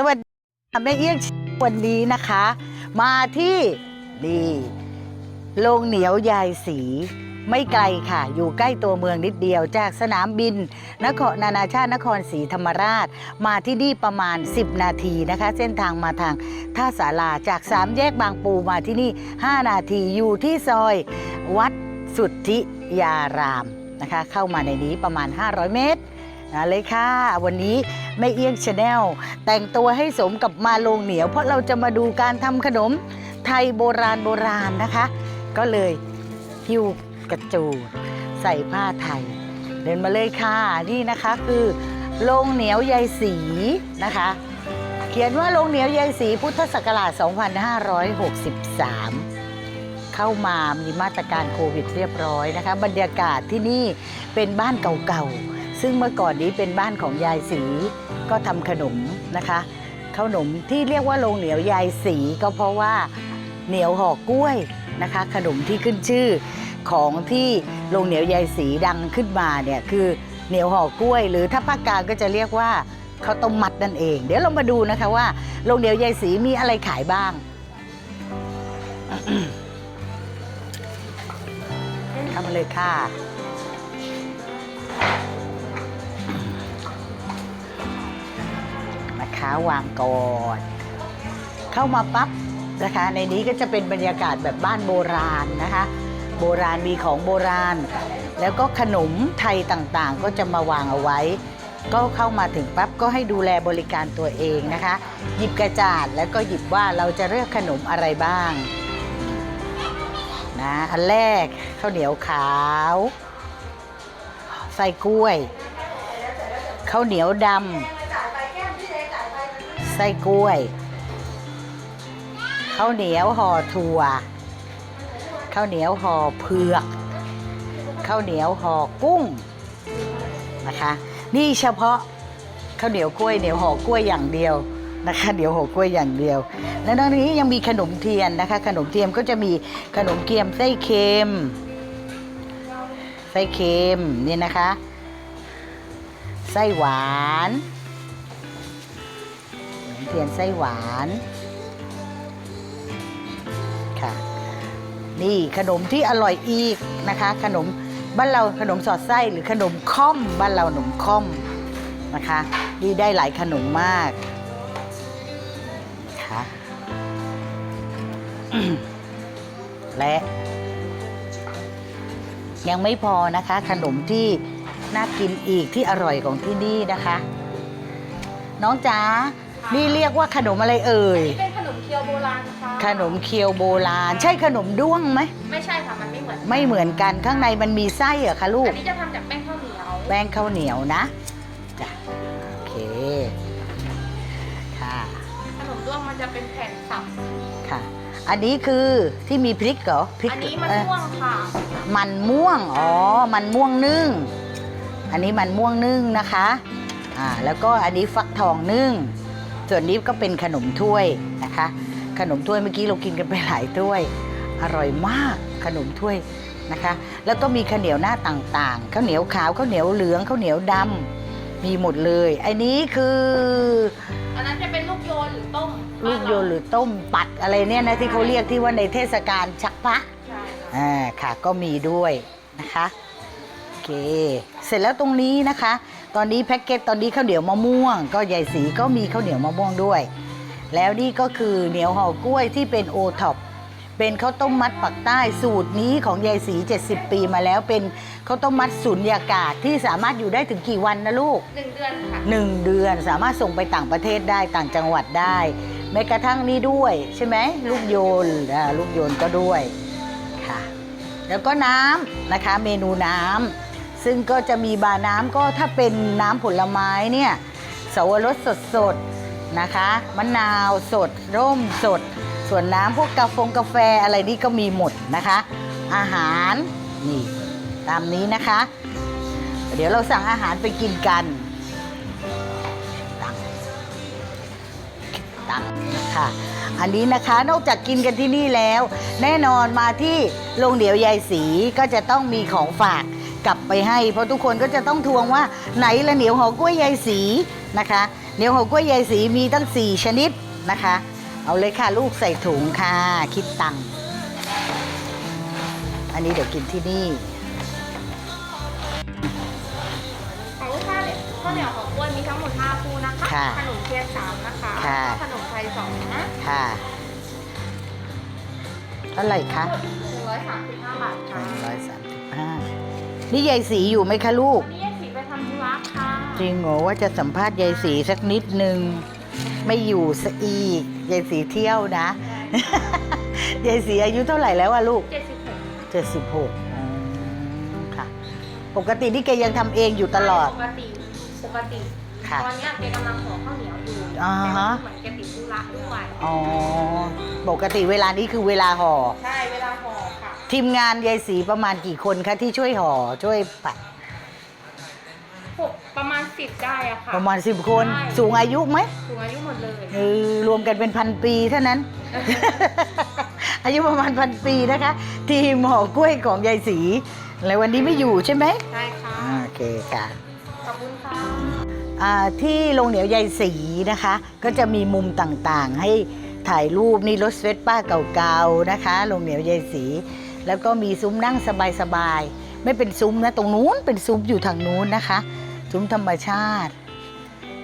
สวัสดีค่ะแม่เอี้ยงวันนี้นะคะ มาที่ดีโรงเหนียวยายสี ไม่ไกลค่ะ อยู่ใกล้ตัวเมืองนิดเดียวจากสนามบิน นครนานาชาตินครศรีธรรมราช มาที่นี่ประมาณ 10 นาทีนะคะ เส้นทางมาทางท่าสาราจากสามแยกบางปูมาที่นี่ 5 นาทีอยู่ที่ซอย วัดสุทธิยารามนะคะ เข้ามาในนี้ประมาณ 500 เมตร นะเลยค่ะ วันนี้แม่เอี้ยงชาแนลแต่งตัวให้สมกับมาลงเหนียว เพราะเราจะมาดูการทำขนมไทยโบราณโบราณนะคะ ก็เลยหิ้วกระจูดใส่ผ้าไทย เดินมาเลยค่ะ นี่นะคะคือโรงเหนียวยายสีนะคะ เขียนว่าโรงเหนียวยายสีพุทธศักราช 2563 เข้ามามีมาตรการโควิดเรียบร้อยนะคะ บรรยากาศที่นี่เป็นบ้านเก่าๆ ซึ่งเมื่อก่อนนี้เป็นบ้านของยายสีก็ทำขนมนะคะขนมที่เรียกว่าโรงเหนียวยายสีก็เพราะว่าเหนียวห่อกล้วยนะคะ ขนมที่ขึ้นชื่อของที่โรงเหนียวยายสีดังขึ้นมาเนี่ยคือเหนียวห่อกล้วย หรือถ้าภาคกลางก็จะเรียกว่าข้าวต้มมัดนั่นเอง เดี๋ยวเรามาดูนะคะว่าโรงเหนียวยายสีมีอะไรขายบ้างเข้ามาเลยค่ะ นะคะ วางก่อนเข้ามาปั๊บนะคะ ในนี้ก็จะเป็นบรรยากาศแบบบ้านโบราณนะคะ โบราณมีของโบราณ แล้วก็ขนมไทยต่างๆ ก็จะมาวางเอาไว้ ก็เข้ามาถึงปั๊บก็ให้ดูแลบริการตัวเองนะคะ หยิบกระจาดแล้วก็หยิบว่าเราจะเลือกขนมอะไรบ้างนะอันแรกข้าวเหนียวขาวไส้กล้วยข้าวเหนียวดำ ไส้กล้วยข้าวเหนียวห่อถั่วข้าวเหนียวห่อเผือกข้าวเหนียวห่อกุ้งนะคะ นี่เฉพาะข้าวเหนียวกล้วยเหนียวห่อกล้วยอย่างเดียวนะคะเดี๋ยวห่อกล้วยอย่างเดียว และนอกจากนี้ยังมีขนมเทียนนะคะ ขนมเทียนก็จะมีขนมเกียมไส้เค็มไส้เค็มนี่นะคะ ไส้หวาน เทียนไส้หวานค่ะ นี่ขนมที่อร่อยอีกนะคะ ขนมบ้านเราขนมสอดไส้หรือขนมค่อมบ้านเราขนมค่อมนะคะนี่ได้หลายขนมมากค่ะและยังไม่พอนะคะ ขนมที่น่ากินอีกที่อร่อยของที่นี่นะคะ น้องจ๋า นี่เรียกว่าขนมอะไรเอ่ย นี่เป็นขนมเคียวโบราณค่ะขนมเคียวโบราณ ใช่ขนมด้วงไหม ไม่ใช่ค่ะ มันไม่เหมือนไม่เหมือนกันข้างในมันมีไส้เหรอคะลูก อันนี้จะทำจากแป้งข้าวเหนียว แป้งข้าวเหนียวนะจ้ะโอเค ค่ะ ขนมด้วงมันจะเป็นแผ่นสับ ค่ะ อันนี้คือที่มีพริกเหรอ พริกอันนี้มันเอ่อม่วงค่ะ มันม่วง อ๋อ มันม่วงนึ่ง อันนี้มันม่วงนึ่งนะคะ อ่า แล้วก็อันนี้ฟักทองนึ่ง ส่วนนี้ก็เป็นขนมถ้วยนะคะ ขนมถ้วยเมื่อกี้เรากินกันไปหลายถ้วย อร่อยมากขนมถ้วยนะคะ แล้วก็มีข้าวเหนียวหน้าต่างๆข้าวเหนียวขาวข้าวเหนียวเหลืองข้าวเหนียวดำมีหมดเลยอันนี้คืออันนั้นจะเป็นลูกโยนหรือต้มลูกโยนหรือต้มปัดอะไรเนี่ยนะที่เขาเรียกที่ว่าในเทศกาลชักพระใช่ค่ะอ่าค่ะก็มีด้วยนะคะโอเค เสร็จแล้วตรงนี้นะคะ ตอนนี้แพ็กเกจตอนนี้ข้าวเหนียวมะม่วง ก็ใหญ่สีก็มีข้าวเหนียวมะม่วงด้วย แล้วนี่ก็คือเหนียวห่อกล้วยที่เป็นโอท็อปเป็นข้าวต้มมัดปักใต้สูตรนี้ของยายสี 70 ปีมาแล้วเป็นข้าวต้มมัดสุญญากาศที่สามารถอยู่ได้ถึงกี่วันนะลูก หนึ่งเดือนค่ะหนึ่งเดือนสามารถส่งไปต่างประเทศได้ต่างจังหวัดได้แม้กระทั่งนี้ด้วย ใช่ไหมลูกโยนอ่าลูกโยนก็ด้วยค่ะ แล้วก็น้ำนะคะเมนูน้ำ ซึ่งก็จะมีบาร์น้ำก็ถ้าเป็นน้ำผลไม้เนี่ยสวรสสดสดๆนะคะมะนาวสด ร่มสด ส่วนน้ำพวกกาแฟกาแฟอะไรนี่ก็มีหมดนะคะ อาหารนี่ตามนี้นะคะ เดี๋ยวเราสั่งอาหารไปกินกันตังตังค่ะอันนี้นะคะนอกจากกินกันที่นี่แล้ว แน่นอนมาที่โรงเดียวยายสีก็จะต้องมีของฝาก กลับไปให้ เพราะทุกคนก็จะต้องทวงว่าไหนละเหนียวหอกล้วยยายสีนะคะ เหนียวหัวกล้วยยายสีมีตั้ง 4 ชนิดนะคะ เอาเลยค่ะลูกใส่ถุงค่ะ คิดตังค์อันนี้เดี๋ยวกินที่นี่ของลูกค้าเนี่ยข้าวเหนียวของกล้วยมีทั้งหมด5คู่นะคะ ค่ะขนมเทียน3นะคะค่ะ แล้วก็ขนมไทย2นะค่ะเท่าไหร่คะ135บาทค่ะร้อยสามสิบห้า นี่ยายสีอยู่ไหมคะลูก วันนี้ยายสีไปทำธุระค่ะจริงเหรอว่าจะสัมภาษณ์ยายสีสักนิดนึง ไม่อยู่ซะอีกยายสีเที่ยวนะ ยายสีอายุเท่าไหร่แล้วอะลูก76เจ็ดสิบหกค่ะ ปกตินี่แกยังทำเองอยู่ตลอด ปกติปกติ ค่ะตอนเนี้ยแกกำลังห่อข้าวเหนียวอยู่อ่าฮะแต่เหมือนแกติดธุระด้วยอ๋อ ปกติเวลานี้คือเวลาห่อ ใช่เวลาห่อค่ะ ทีมงานยายสีประมาณกี่คนคะที่ช่วยห่อช่วยปัดหกประมาณสิบได้อะค่ะ ประมาณสิบคน ใช่ สูงอายุไหมสูงอายุหมดเลย เออรวมกันเป็นพันปีเท่านั้น อายุประมาณพันปีนะคะ ทีมห่อกล้วยของยายสีแล้ววันนี้ไม่อยู่ใช่ไหมใช่ค่ะ อ่าโอเคค่ะ ขอบคุณค่ะ อ่าที่โรงเหนียวยายสีนะคะ ก็จะมีมุมต่างๆ ให้ถ่ายรูปนี่รถเวสป้าเก่าๆนะคะโรงเหนียวยายสี แล้วก็มีซุ้มนั่งสบายๆ ไม่เป็นซุ้มนะตรงนู้นเป็นซุ้มอยู่ทางนู้นนะคะ ซุ้มธรรมชาติ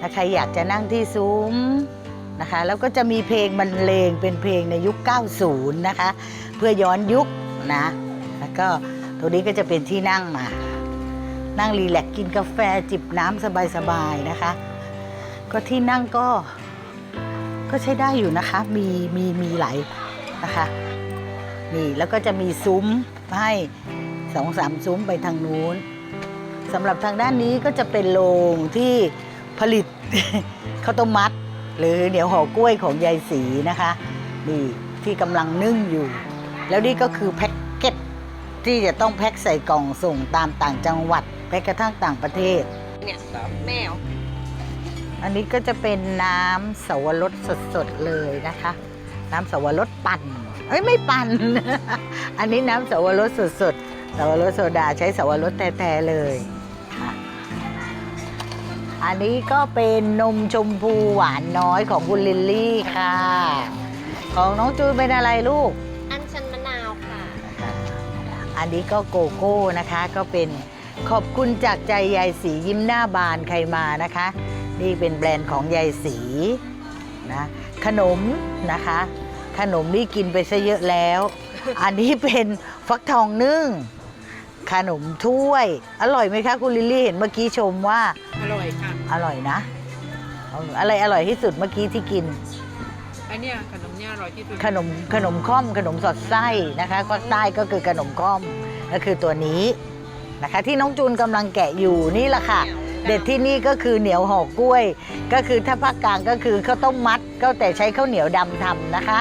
ถ้าใครอยากจะนั่งที่ซุ้มนะคะ แล้วก็จะมีเพลงบรรเลงเป็นเพลงในยุค 90 นะคะ เพื่อย้อนยุคนะ แล้วก็ตรงนี้ก็จะเป็นที่นั่งมา นั่งรีแลกซ์กินกาแฟจิบน้ำสบายๆนะคะ ก็ที่นั่งก็ก็ใช้ได้อยู่นะคะ มีมีมีหลายนะคะ นี่แล้วก็จะมีซุ้มให้สองสามซุ้มไปทางนู้นสำหรับทางด้านนี้ก็จะเป็นโรงที่ผลิตข้าวต้มมัด หรือเหนียวห่อกล้วยของยายสีนะคะนี่ที่กำลังนึ่งอยู่ แล้วนี่ก็คือแพ็กเกจที่จะต้องแพ็คใส่กล่องส่งตามต่างจังหวัดแม้กระทั่งต่างประเทศเนี่ยแมวอันนี้ก็จะเป็นน้ำสวรสสดๆเลยนะคะ น้ำสวรสปั่น เอ้ยไม่ปั่น อันนี้น้ำสวรสสดๆสวรสโซดาใช้สวรสแท้ๆเลยค่ะอันนี้ก็เป็นนมชมพูหวานน้อยของคุณลิลลี่ค่ะ ของน้องจูนเป็นอะไรลูก อันชันมะนาวค่ะ อันนี้ก็โกโก้นะคะก็เป็นขอบคุณจากใจยายสียิ้มหน้าบานใครมานะคะ นี่เป็นแบรนด์ของยายสีนะขนมนะคะ ขนมนี่กินไปซะเยอะแล้ว อันนี้เป็นฟักทองนึ่ง ขนมถ้วย อร่อยไหมคะคุณลิลลี่เห็นเมื่อกี้ชมว่า อร่อยค่ะ อร่อยนะเอาอะไรอร่อยที่สุดเมื่อกี้ที่กิน อันเนี้ยขนมเนี่ยอร่อยที่สุดขนมขนมค่อมขนมสอดไส้นะคะก็ใต้ก็คือขนมค่อมก็คือตัวนี้นะคะ ที่น้องจูนกำลังแกะอยู่นี่แหละค่ะ เด็ดที่นี่ก็คือเหนียวห่อกล้วย ก็คือถ้าภาคกลางก็คือข้าวต้มมัด ก็แต่ใช้ข้าวเหนียวดำทำนะคะ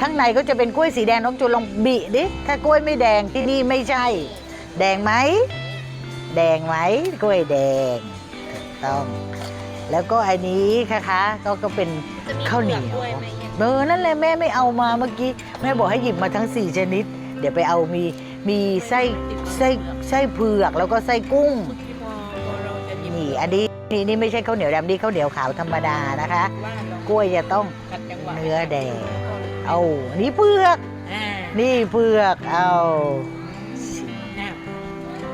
ข้างในก็จะเป็นกล้วยสีแดงน้องจูนลองบิดิถ้ากล้วยไม่แดงที่นี่ไม่ใช่ แดงไหมแดงไหมกล้วยแดงถูกต้อง แล้วก็อันนี้นะคะก็ก็เป็นจะมีข้าวเหนียวเผือกด้วยไหมเนี่ยเออนั่นแหละแม่ไม่เอามาเมื่อกี้แม่บอกให้หยิบมาทั้ง 4 ชนิด เดี๋ยวไปเอามีมีไส้ไส้ไส้เผือกแล้วก็ไส้กุ้งที่พอพอเราจะหยิบนี่อันนี้นี่นี่ไม่ใช่ข้าวเหนียวดำนี่ข้าวเหนียวขาวธรรมดานะคะว่าเรากล้วยจะต้องขัดจังหวะเนื้อแดง เอา นี่เผือก อ่านี่เผือก เอาเนี่ย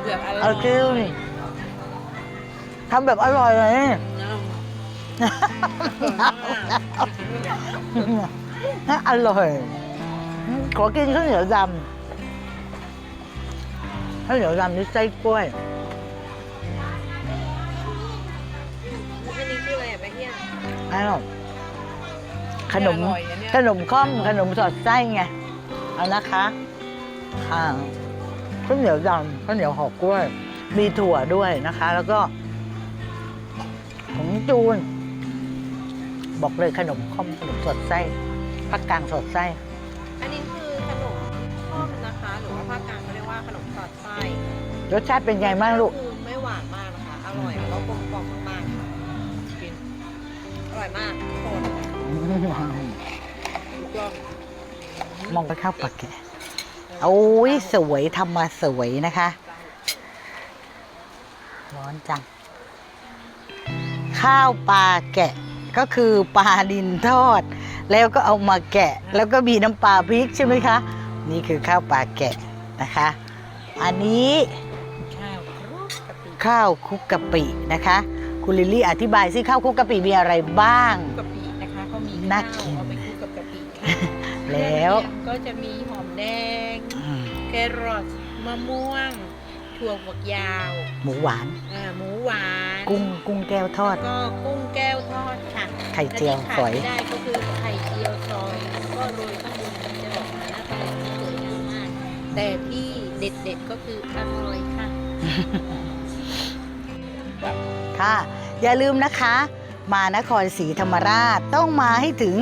เผือกอร่อยเอาคิวนี่ทำแบบอร่อยเลยเอาอร่อยขอกินข้าวเหนียวดำข้าวเหนียวดำนี่ไส้กล้วย อันนี้คืออะไรอะแม่เฮียอ้าวขนม อร่อยอันเนี้ย ขนมข้อมขนมสอดไส้ไงเอานะคะค่ะข้าวเหนียวดำข้าวเหนียวหอกกล้วย มีถั่วด้วยนะคะ แล้วก็ของจูน บอกเลยขนมข้อมขนมสอดไส้ภาคกลางสอดไส้ อันนี้คือขนมข้อมนะคะหรือว่าภาคกลางเขาเรียกว่าขนมสอดไส้รสชาติเป็นไงบ้างลูกคือไม่หวานมากนะคะ อร่อยแล้วก็กลมกล่อมมากๆค่ะกินอร่อยมากโคตรลูกล่อง มองไปข้าวปลาแกะโอ้ยสวยทำมาสวยนะคะ ร้อนจัง ข้าวปลาแกะก็คือปลาดินทอด แล้วก็เอามาแกะ แล้วก็มีน้ำปลาพริกใช่ไหมคะ นี่คือข้าวปลาแกะนะคะ อันนี้ข้าวคลุกกะปิข้าวคลุกกะปินะคะ คุณลิลลี่อธิบายสิข้าวคลุกกะปิมีอะไรบ้างกะปินะคะก็มีน่าข้าวกิน แล้วเครื่องเคียงก็จะมีหอมแดงอืมแครอทมะม่วง ถั่วฝักยาวหมูหวาน อ่าหมูหวานกุ้งกุ้งแก้วทอด แล้วก็กุ้งแก้วทอดค่ะไข่เจียวและที่ขาฝดอย ไม่ได้ก็คือไข่เจียวซอยแล้วก็โรยข้างบนมันจะออกมาหน้าตาสวยงามมาก แต่ที่เด็ดๆก็คืออร่อยค่ะ ค่ะ อย่าลืมนะคะ มานครศรีธรรมราชต้องมาให้ถึง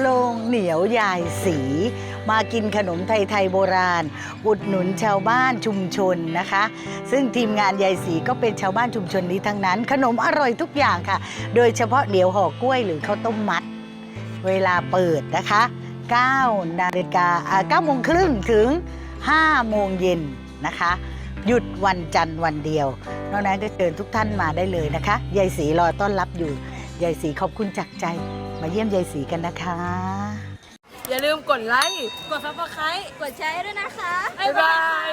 โรงเหนียวยายสี มากินขนมไทยๆโบราณ อุดหนุนชาวบ้านชุมชนนะคะ ซึ่งทีมงานยายสีก็เป็นชาวบ้านชุมชนนี้ทั้งนั้น ขนมอร่อยทุกอย่างค่ะ โดยเฉพาะเดี๋ยวห่อกล้วยหรือข้าวต้มมัด เวลาเปิดนะคะ 9 นาฬิกาอ่า9โมงครึ่งถึง 5 โมงเย็นนะคะ หยุดวันจันทร์วันเดียวนอกนั้นก็เชิญทุกท่านมาได้เลยนะคะ ยายศรีรอต้อนรับอยู่ ยายศรีขอบคุณจากใจ มาเยี่ยมยายศรีกันนะคะ อย่าลืมกดไลค์ กดซับสไครต์กดแชร์ด้วยนะคะ บ๊ายบาย